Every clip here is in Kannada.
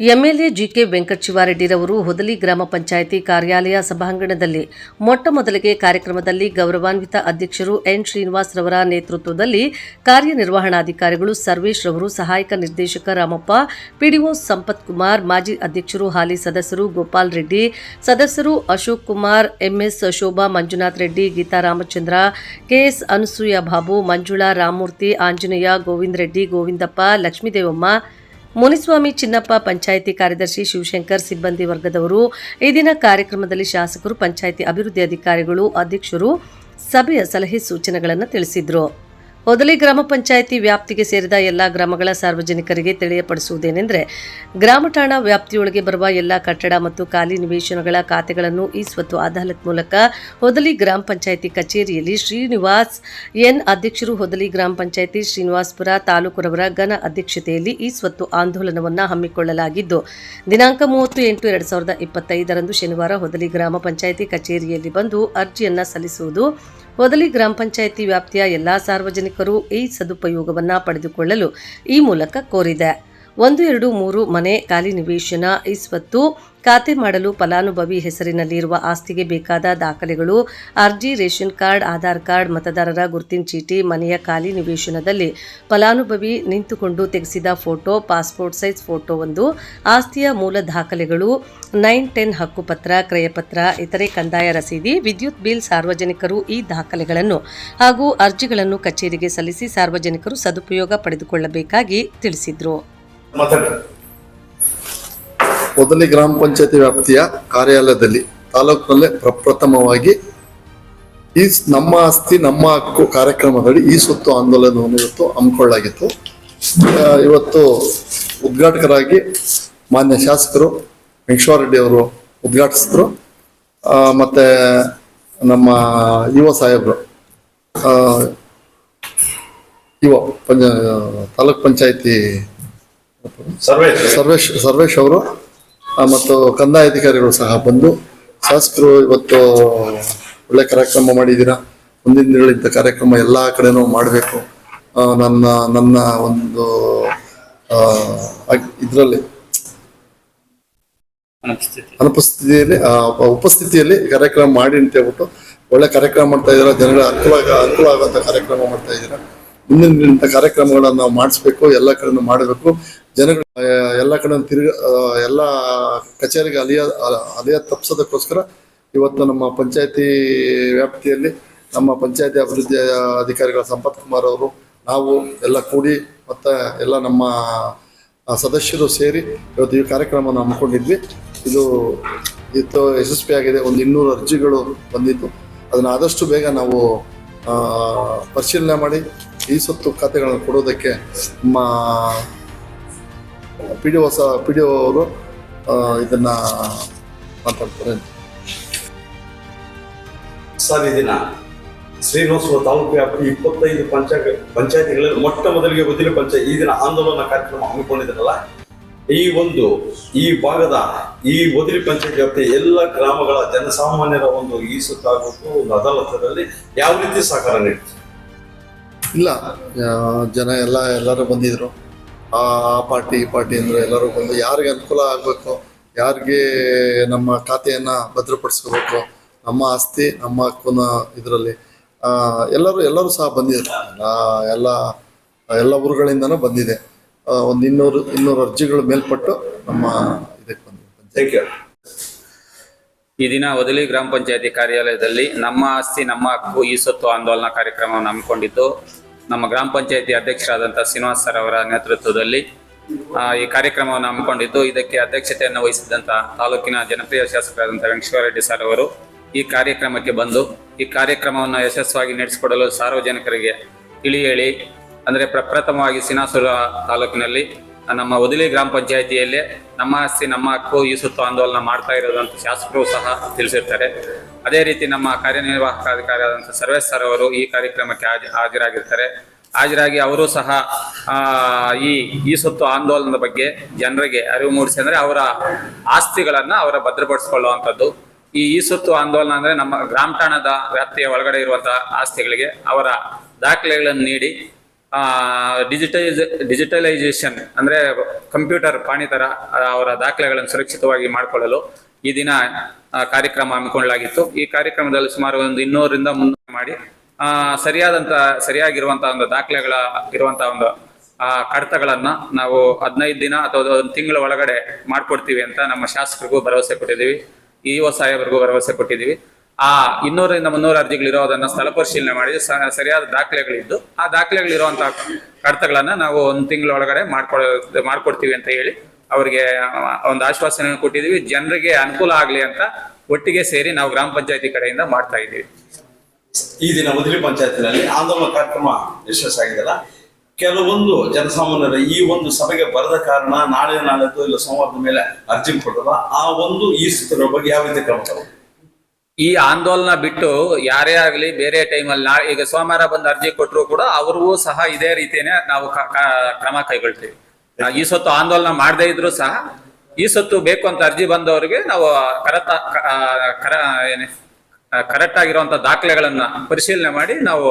ಎಂಎಲ್ಎ ಜಿಕೆ ವೆಂಕಟಶಿವಾರೆಡ್ಡಿರವರು ಹೊದಲಿ ಗ್ರಾಮ ಪಂಚಾಯಿತಿ ಕಾರ್ಯಾಲಯ ಸಭಾಂಗಣದಲ್ಲಿ ಮೊಟ್ಟ ಮೊದಲಿಗೆ ಕಾರ್ಯಕ್ರಮದಲ್ಲಿ ಗೌರವಾನ್ವಿತ ಅಧ್ಯಕ್ಷರು ಎನ್ ಶ್ರೀನಿವಾಸ್ ರವರ ನೇತೃತ್ವದಲ್ಲಿ ಕಾರ್ಯನಿರ್ವಹಣಾಧಿಕಾರಿಗಳು ಸರ್ವೇಶ್ ರವರು, ಸಹಾಯಕ ನಿರ್ದೇಶಕ ರಾಮಪ್ಪ, ಪಿಡಿಒ ಸಂಪತ್ ಕುಮಾರ್, ಮಾಜಿ ಅಧ್ಯಕ್ಷರು ಹಾಲಿ ಸದಸ್ಯರು ಗೋಪಾಲ್ ರೆಡ್ಡಿ, ಸದಸ್ಯರು ಅಶೋಕ್ ಕುಮಾರ್, ಎಂಎಸ್ ಶೋಭಾ, ಮಂಜುನಾಥ್ ರೆಡ್ಡಿ, ಗೀತಾ ರಾಮಚಂದ್ರ, ಕೆಎಸ್ ಅನಸೂಯ ಬಾಬು, ಮಂಜುಳಾ ರಾಮಮೂರ್ತಿ, ಆಂಜನೇಯ ಗೋವಿಂದ ರೆಡ್ಡಿ, ಗೋವಿಂದಪ್ಪ, ಲಕ್ಷ್ಮೀದೇವಮ್ಮ ಮುನಿಸ್ವಾಮಿ ಚಿನ್ನಪ್ಪ ಪಂಚಾಯಿತಿ ಕಾರ್ಯದರ್ಶಿ ಶಿವಶಂಕರ್ ಸಿಬ್ಬಂದಿ ವರ್ಗದವರು. ಈ ದಿನ ಕಾರ್ಯಕ್ರಮದಲ್ಲಿ ಶಾಸಕರು, ಪಂಚಾಯಿತಿ ಅಭಿವೃದ್ಧಿ ಅಧಿಕಾರಿಗಳು, ಅಧ್ಯಕ್ಷರು ಸಭೆಯ ಸಲಹೆ ಸೂಚನೆಗಳನ್ನು ತಿಳಿಸಿದರು. ಹೊದಲಿ ಗ್ರಾಮ ಪಂಚಾಯಿತಿ ವ್ಯಾಪ್ತಿಗೆ ಸೇರಿದ ಎಲ್ಲ ಗ್ರಾಮಗಳ ಸಾರ್ವಜನಿಕರಿಗೆ ತಿಳಿಯಪಡಿಸುವುದೇನೆಂದರೆ ಗ್ರಾಮ ಠಾಣಾ ವ್ಯಾಪ್ತಿಯೊಳಗೆ ಬರುವ ಎಲ್ಲ ಕಟ್ಟಡ ಮತ್ತು ಖಾಲಿ ನಿವೇಶನಗಳ ಖಾತೆಗಳನ್ನು ಈ ಸ್ವತ್ತು ಅದಾಲತ್ ಮೂಲಕ ಹೊದಲಿ ಗ್ರಾಮ ಪಂಚಾಯಿತಿ ಕಚೇರಿಯಲ್ಲಿ ಶ್ರೀನಿವಾಸ್ ಎನ್ ಅಧ್ಯಕ್ಷರು, ಹೊದಲಿ ಗ್ರಾಮ ಪಂಚಾಯಿತಿ ಶ್ರೀನಿವಾಸ್ಪುರ ತಾಲೂಕುರವರ ಘನ ಅಧ್ಯಕ್ಷತೆಯಲ್ಲಿ ಈ ಸ್ವತ್ತು ಆಂದೋಲನವನ್ನು ಹಮ್ಮಿಕೊಳ್ಳಲಾಗಿದ್ದು, ದಿನಾಂಕ ಮೂವತ್ತು ಎಂಟು ಎರಡು ಸಾವಿರದ ಇಪ್ಪತ್ತೈದರಂದು ಶನಿವಾರ ಹೊದಲಿ ಗ್ರಾಮ ಪಂಚಾಯಿತಿ ಕಚೇರಿಯಲ್ಲಿ ಬಂದು ಅರ್ಜಿಯನ್ನು ಸಲ್ಲಿಸುವುದು ಹೊದಲಿ ಗ್ರಾಮ ಪಂಚಾಯಿತಿ ವ್ಯಾಪ್ತಿಯ ಎಲ್ಲಾ ಸಾರ್ವಜನಿಕರು ಈ ಸದುಪಯೋಗವನ್ನು ಪಡೆದುಕೊಳ್ಳಲು ಈ ಮೂಲಕ ಕೋರಿದೆ. ಒಂದು, ಎರಡು, ಮೂರು ಮನೆ ಖಾಲಿ ನಿವೇಶನ, ಇಸ್ವತ್ತು ಸ್ವತ್ತು ಖಾತೆ ಮಾಡಲು ಫಲಾನುಭವಿ ಹೆಸರಿನಲ್ಲಿರುವ ಆಸ್ತಿಗೆ ಬೇಕಾದ ದಾಖಲೆಗಳು, ಅರ್ಜಿ, ರೇಷನ್ ಕಾರ್ಡ್, ಆಧಾರ್ ಕಾರ್ಡ್, ಮತದಾರರ ಗುರುತಿನ ಚೀಟಿ, ಮನೆಯ ಖಾಲಿ ನಿವೇಶನದಲ್ಲಿ ಫಲಾನುಭವಿ ನಿಂತುಕೊಂಡು ತೆಗೆಸಿದ ಫೋಟೋ, ಪಾಸ್ಪೋರ್ಟ್ ಸೈಜ್ ಫೋಟೋ ಒಂದು, ಆಸ್ತಿಯ ಮೂಲ ದಾಖಲೆಗಳು, ನೈನ್ ಟೆನ್ ಹಕ್ಕುಪತ್ರ ಕ್ರಯಪತ್ರ ಇತರೆ ಕಂದಾಯ ರಸೀದಿ, ವಿದ್ಯುತ್ ಬಿಲ್, ಸಾರ್ವಜನಿಕರು ಈ ದಾಖಲೆಗಳನ್ನು ಹಾಗೂ ಅರ್ಜಿಗಳನ್ನು ಕಚೇರಿಗೆ ಸಲ್ಲಿಸಿ ಸಾರ್ವಜನಿಕರು ಸದುಪಯೋಗ ಪಡೆದುಕೊಳ್ಳಬೇಕಾಗಿ ತಿಳಿಸಿದರು. ಮಾತಾಡ್ರಿ. ಮೊದಲಿ ಗ್ರಾಮ ಪಂಚಾಯತಿ ವ್ಯಾಪ್ತಿಯ ಕಾರ್ಯಾಲಯದಲ್ಲಿ ತಾಲೂಕಿನಲ್ಲೇ ಪ್ರಪ್ರಥಮವಾಗಿ ಈ ನಮ್ಮ ಆಸ್ತಿ, ನಮ್ಮ ಹಕ್ಕು ಕಾರ್ಯಕ್ರಮದಲ್ಲಿ ಈ ಸುತ್ತು ಆಂದೋಲನವನ್ನು ಇವತ್ತು ಹಮ್ಮಿಕೊಳ್ಳಲಾಗಿತ್ತು. ಇವತ್ತು ಉದ್ಘಾಟಕರಾಗಿ ಮಾನ್ಯ ಶಾಸಕರು ವೆಂಕಟೇಶ್ವರರೆಡ್ಡಿ ಅವರು ಉದ್ಘಾಟಿಸಿದ್ರು. ಮತ್ತೆ ನಮ್ಮ ಯುವ ಸಾಹೇಬರು ಯುವ ಪಂಚ ತಾಲೂಕ್ ಪಂಚಾಯತಿ ಸರ್ವೇಶ್. ಸರ್ವೇಶ್ ಅವರು ಮತ್ತು ಕಂದಾಯ ಅಧಿಕಾರಿಗಳು ಸಹ ಬಂದು ಶಾಸಕರು ಇವತ್ತು ಒಳ್ಳೆ ಕಾರ್ಯಕ್ರಮ ಮಾಡಿದ್ದೀರಾ? ಮುಂದಿನ ದಿನಗಳಿಂದ ಕಾರ್ಯಕ್ರಮ ಎಲ್ಲ ಕಡೆನೂ ಮಾಡಬೇಕು. ನನ್ನ ನನ್ನ ಒಂದು ಇದರಲ್ಲಿ ಅನುಪಸ್ಥಿತಿಯಲ್ಲಿ ಆ, ಉಪಸ್ಥಿತಿಯಲ್ಲಿ ಕಾರ್ಯಕ್ರಮ ಮಾಡಿ ಅಂತ ಹೇಳ್ಬಿಟ್ಟು ಒಳ್ಳೆ ಕಾರ್ಯಕ್ರಮ ಮಾಡ್ತಾ ಇದ್ದೀರಾ? ಜನಗಳ ಅನುಕೂಲ ಆಗ- ಅನುಕೂಲ ಆಗುವಂಥ ಕಾರ್ಯಕ್ರಮ ಮಾಡ್ತಾ ಇದ್ದೀರಾ? ಮುಂದಿನ ಕಾರ್ಯಕ್ರಮಗಳನ್ನು ನಾವು ಮಾಡಿಸ್ಬೇಕು, ಎಲ್ಲ ಕಡೆನೂ ಮಾಡಬೇಕು. ಜನಗಳು ಎಲ್ಲ ಕಡೆ ತಿರುಗ ಎಲ್ಲ ಕಚೇರಿಗೆ ಅಲಿಯ ಅಲಿಯ ತಪ್ಪಿಸೋದಕ್ಕೋಸ್ಕರ ಇವತ್ತು ನಮ್ಮ ಪಂಚಾಯತಿ ವ್ಯಾಪ್ತಿಯಲ್ಲಿ ನಮ್ಮ ಪಂಚಾಯತಿ ಅಭಿವೃದ್ಧಿ ಅಧಿಕಾರಿಗಳ ಸಂಪತ್ ಕುಮಾರ್ ಅವರು, ನಾವು ಎಲ್ಲ ಕೂಡಿ ಮತ್ತು ಎಲ್ಲ ನಮ್ಮ ಸದಸ್ಯರು ಸೇರಿ ಇವತ್ತು ಈ ಕಾರ್ಯಕ್ರಮವನ್ನು ಹಮ್ಮಿಕೊಂಡಿದ್ವಿ. ಇದು ಇತ್ತು ಯಶಸ್ವಿಯಾಗಿದೆ. ಒಂದು ಇನ್ನೂರು ಅರ್ಜಿಗಳು ಬಂದಿತ್ತು. ಅದನ್ನು ಆದಷ್ಟು ಬೇಗ ನಾವು ಪರಿಶೀಲನೆ ಮಾಡಿ ಈ ಸೊತ್ತು ಖಾತೆಗಳನ್ನು ಕೊಡೋದಕ್ಕೆ ನಮ್ಮ ಪಿ ಡಿ ಹೊಸ ಪಿ ಡಿ ಅವರು ಇದನ್ನು ಮಾತಾಡ್ತಾರೆ. ಸರ್ ದಿನ ಶ್ರೀನಿವಾಸಪುರ ತಾಲೂಕು ವ್ಯಾಪ್ತಿ ಇಪ್ಪತ್ತೈದು ಪಂಚಾಯತ್, ಪಂಚಾಯತಿಗಳಲ್ಲಿ ಮೊಟ್ಟ ಮೊದಲಿಗೆ ಗೊತ್ತಿಲ್ಲ ಪಂಚಾಯತ್, ಈ ದಿನ ಆಂದೋಲನ ಕಾರ್ಯಕ್ರಮ ಹಮ್ಮಿಕೊಂಡಿದ್ದಾರಲ್ಲ, ಈ ಒಂದು, ಈ ಭಾಗದ, ಈ ಬದಿರಿ ಪಂಚಾಯತ್ ವ್ಯಾಪ್ತಿಯ ಎಲ್ಲ ಗ್ರಾಮಗಳ ಜನಸಾಮಾನ್ಯರ ಒಂದು ಈ ಸುತ್ತಾಗುವುದು ಒಂದು ಅದಾಲತದಲ್ಲಿ ಯಾವ ರೀತಿ ಸಹಕಾರ ನೀಡ್ತೀವಿ ಇಲ್ಲ. ಜನ ಎಲ್ಲ ಎಲ್ಲರೂ ಬಂದಿದ್ರು. ಆ ಆ ಪಾರ್ಟಿ ಈ ಪಾರ್ಟಿ ಅಂದ್ರೆ ಎಲ್ಲರೂ ಬಂದು ಯಾರಿಗೆ ಅನುಕೂಲ ಆಗಬೇಕು ಯಾರಿಗೆ ನಮ್ಮ ಖಾತೆಯನ್ನ ಭದ್ರಪಡಿಸ್ಕೋಬೇಕು ನಮ್ಮ ಆಸ್ತಿ ನಮ್ಮ ಹಕ್ಕುನ ಇದರಲ್ಲಿ ಎಲ್ಲರೂ ಎಲ್ಲರೂ ಸಹ ಬಂದಿದ್ರು. ಎಲ್ಲ ಎಲ್ಲ ಎಲ್ಲ ಊರುಗಳಿಂದನೂ ಬಂದಿದೆ. ಒಂದು ಇನ್ನೂರು ಇನ್ನೂರು ಅರ್ಜಿಗಳು ಮೇಲ್ಪಟ್ಟು ನಮ್ಮ ಇದಕ್ಕೆ ಬಂದಿದೆ. ಥ್ಯಾಂಕ್ ಯು ಈ ದಿನ ಒದಲಿ ಗ್ರಾಮ ಪಂಚಾಯತಿ ಕಾರ್ಯಾಲಯದಲ್ಲಿ ನಮ್ಮ ಆಸ್ತಿ ನಮ್ಮ ಹಕ್ಕು ಈ ಸತ್ತು ಆಂದೋಲನ ಕಾರ್ಯಕ್ರಮವನ್ನು ಹಮ್ಮಿಕೊಂಡಿದ್ದು ನಮ್ಮ ಗ್ರಾಮ ಪಂಚಾಯತಿ ಅಧ್ಯಕ್ಷರಾದಂತಹ ಶ್ರೀನಿವಾಸ್ ಸರ್ ಅವರ ನೇತೃತ್ವದಲ್ಲಿ ಈ ಕಾರ್ಯಕ್ರಮವನ್ನು ಹಮ್ಮಿಕೊಂಡಿದ್ದು. ಇದಕ್ಕೆ ಅಧ್ಯಕ್ಷತೆಯನ್ನು ವಹಿಸಿದಂಥ ತಾಲೂಕಿನ ಜನಪ್ರಿಯ ಶಾಸಕರಾದಂಥ ವೆಂಕಟೇಶ್ವರರೆಡ್ಡಿ ಸರ್ ಅವರು ಈ ಕಾರ್ಯಕ್ರಮಕ್ಕೆ ಬಂದು, ಈ ಕಾರ್ಯಕ್ರಮವನ್ನು ಯಶಸ್ವಿಯಾಗಿ ನಡೆಸಿಕೊಡಲು ಸಾರ್ವಜನಿಕರಿಗೆ ತಿಳಿ ಹೇಳಿ ಅಂದರೆ ಪ್ರಪ್ರಥಮವಾಗಿ ಸಿನಾಸುರ ತಾಲೂಕಿನಲ್ಲಿ ನಮ್ಮ ಒದಲಿ ಗ್ರಾಮ ಪಂಚಾಯಿತಿಯಲ್ಲಿ ನಮ್ಮ ಆಸ್ತಿ, ನಮ್ಮ ಹಕ್ಕು, ಈ ಸುತ್ತು ಆಂದೋಲನ ಮಾಡ್ತಾ ಇರೋದಂತ ಶಾಸಕರು ಸಹ ತಿಳಿಸಿರ್ತಾರೆ. ಅದೇ ರೀತಿ ನಮ್ಮ ಕಾರ್ಯನಿರ್ವಾಹಕ ಅಧಿಕಾರಿಯಾದಂಥ ಸರ್ವೇಶ್ ಸರ್ ಅವರು ಈ ಕಾರ್ಯಕ್ರಮಕ್ಕೆ ಹಾಜ- ಹಾಜರಾಗಿರ್ತಾರೆ. ಹಾಜರಾಗಿ ಅವರು ಸಹ ಈ ಈ ಸುತ್ತು ಆಂದೋಲನದ ಬಗ್ಗೆ ಜನರಿಗೆ ಅರಿವು ಮೂಡಿಸಿ ಅಂದ್ರೆ ಅವರ ಆಸ್ತಿಗಳನ್ನ ಅವರ ಭದ್ರಪಡಿಸಿಕೊಳ್ಳುವಂಥದ್ದು ಈ ಈ ಸುತ್ತು ಆಂದೋಲನ ಅಂದ್ರೆ ನಮ್ಮ ಗ್ರಾಮ ಠಾಣದ ವ್ಯಾಪ್ತಿಯ ಒಳಗಡೆ ಇರುವಂತಹ ಆಸ್ತಿಗಳಿಗೆ ಅವರ ದಾಖಲೆಗಳನ್ನು ನೀಡಿ ಡಿಜಿಟೈಸ್ ಡಿಜಿಟಲೈಸೇಷನ್ ಅಂದ್ರೆ ಕಂಪ್ಯೂಟರ್ ಪಾಣಿತರ ಅವರ ದಾಖಲೆಗಳನ್ನು ಸುರಕ್ಷಿತವಾಗಿ ಮಾಡಿಕೊಳ್ಳಲು ಈ ದಿನ ಕಾರ್ಯಕ್ರಮ ಹಮ್ಮಿಕೊಳ್ಳಲಾಗಿತ್ತು. ಈ ಕಾರ್ಯಕ್ರಮದಲ್ಲಿ ಸುಮಾರು ಒಂದು ಇನ್ನೂರರಿಂದ ಮುನ್ನೂರು ಮಾಡಿ ಆ, ಸರಿಯಾದಂತ ಸರಿಯಾಗಿರುವಂತಹ ಒಂದು ದಾಖಲೆಗಳ ಇರುವಂತಹ ಒಂದು ಆ ಕಡತಗಳನ್ನ ನಾವು ಹದಿನೈದು ದಿನ ಅಥವಾ ಒಂದು ತಿಂಗಳ ಒಳಗಡೆ ಮಾಡ್ಕೊಡ್ತೀವಿ ಅಂತ ನಮ್ಮ ಶಾಸಕರಿಗೂ ಭರವಸೆ ಕೊಟ್ಟಿದ್ದೀವಿ. ಇ ಒ ಸಾಹೇಬರಿಗೂ ಭರವಸೆ ಕೊಟ್ಟಿದ್ದೀವಿ. ಆ ಇನ್ನೂರರಿಂದ ಮುನ್ನೂರು ಅರ್ಜಿಗಳಿರೋದನ್ನ ಸ್ಥಳ ಪರಿಶೀಲನೆ ಮಾಡಿ ಸರಿಯಾದ ದಾಖಲೆಗಳಿದ್ದು. ಆ ದಾಖಲೆಗಳಿರುವಂತಹ ಕಡತಗಳನ್ನ ನಾವು ಒಂದು ತಿಂಗಳ ಒಳಗಡೆ ಮಾಡ್ಕೊಡ ಮಾಡ್ಕೊಡ್ತೀವಿ ಅಂತ ಹೇಳಿ ಅವರಿಗೆ ಒಂದು ಆಶ್ವಾಸನೆ ಕೊಟ್ಟಿದ್ದೀವಿ. ಜನರಿಗೆ ಅನುಕೂಲ ಆಗ್ಲಿ ಅಂತ ಒಟ್ಟಿಗೆ ಸೇರಿ ನಾವು ಗ್ರಾಮ ಪಂಚಾಯತಿ ಕಡೆಯಿಂದ ಮಾಡ್ತಾ ಇದ್ದೀವಿ. ಈ ದಿನ ಉದ್ರಿ ಪಂಚಾಯತಿನಲ್ಲಿ ಆಂದೋಲನ ಕಾರ್ಯಕ್ರಮ ಯಶಸ್ಸಾಗಿದೆಲ್ಲ ಕೆಲವೊಂದು ಜನಸಾಮಾನ್ಯರ ಈ ಒಂದು ಸಭೆಗೆ ಬರದ ಕಾರಣ ನಾಳೆ ನಾಳೆದ್ದು ಇಲ್ಲ ಸೋಮವಾರದ ಮೇಲೆ ಅರ್ಜಿ ಕೊಡಲ್ಲ ಆ ಒಂದು ಈ ಸ್ಥಿತಿಗಳ ಬಗ್ಗೆ ಯಾವ ರೀತಿ ಕ್ರಮ ತಗೊಂಡ್ರು? ಈ ಆಂದೋಲನ ಬಿಟ್ಟು ಯಾರೇ ಆಗಲಿ ಬೇರೆ ಟೈಮಲ್ಲಿ ನಾ ಈಗ ಸೋಮವಾರ ಬಂದು ಅರ್ಜಿ ಕೊಟ್ಟರು ಕೂಡ ಅವ್ರಿಗೂ ಸಹ ಇದೇ ರೀತಿಯೇ ನಾವು ಕ್ರಮ ಕೈಗೊಳ್ತೀವಿ. ಈ ಸೊತ್ತು ಆಂದೋಲನ ಮಾಡದೇ ಇದ್ರು ಸಹ ಈ ಸೊತ್ತು ಬೇಕು ಅಂತ ಅರ್ಜಿ ಬಂದವರಿಗೆ ನಾವು ಕರತ ಕ- ಆ, ಕರ ಏನೇ ಕರೆಕ್ಟ್ ಆಗಿರುವಂತ ದಾಖಲೆಗಳನ್ನ ಪರಿಶೀಲನೆ ಮಾಡಿ ನಾವು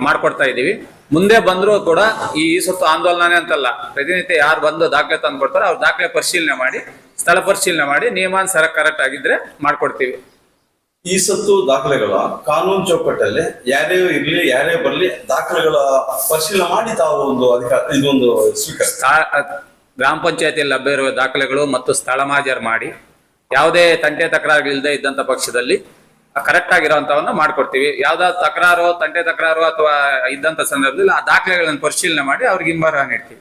ಮಾಡ್ಕೊಡ್ತಾ ಇದ್ದೀವಿ. ಮುಂದೆ ಬಂದರೂ ಕೂಡ ಈ ಸೊತ್ತು ಆಂದೋಲನನೇ ಅಂತಲ್ಲ. ಪ್ರತಿನಿತ್ಯ ಯಾರು ಬಂದು ದಾಖಲೆ ತಂದು ಕೊಡ್ತಾರೋ ಅವ್ರ ದಾಖಲೆ ಪರಿಶೀಲನೆ ಮಾಡಿ ಸ್ಥಳ ಪರಿಶೀಲನೆ ಮಾಡಿ ನಿಯಮಾನುಸಾರ ಕರೆಕ್ಟ್ ಆಗಿದ್ರೆ ಮಾಡ್ಕೊಡ್ತೀವಿ. ಈ ಸತ್ತು ದಾಖಲೆಗಳ ಕಾನೂನು ಚೌಕಟ್ಟಲ್ಲಿ ಯಾರೇ ಇರ್ಲಿ ಯಾರೇ ಬರ್ಲಿ ದಾಖಲೆಗಳ ಪರಿಶೀಲನೆ ಮಾಡಿ ತಾವು ಒಂದು ಅಧಿಕಾರ ಇದೊಂದು ಸ್ವೀಕರಿಸ್ತಾರೆ ಸ್ಥಳ- ಗ್ರಾಮ ಪಂಚಾಯತಿಯಲ್ಲಿ ಲಭ್ಯ ಇರುವ ದಾಖಲೆಗಳು ಮತ್ತು ಸ್ಥಳ ಮಾಜರ್ ಮಾಡಿ ಯಾವುದೇ ತಂಟೆ ತಕರಾರು ಇಲ್ಲದೆ ಇದ್ದಂತ ಪಕ್ಷದಲ್ಲಿ ಕರೆಕ್ಟ್ ಆಗಿರುವಂತವನ್ನ ಮಾಡ್ಕೊಡ್ತೀವಿ. ಯಾವ್ದಾದ್ರು ತಕರಾರು ತಂಟೆ ತಕರಾರು ಅಥವಾ ಇದ್ದಂಥ ಸಂದರ್ಭದಲ್ಲಿ ಆ ದಾಖಲೆಗಳನ್ನು ಪರಿಶೀಲನೆ ಮಾಡಿ ಅವ್ರಿಗೆ ಹಿಂಬಾರ ನೀಡ್ತೀವಿ.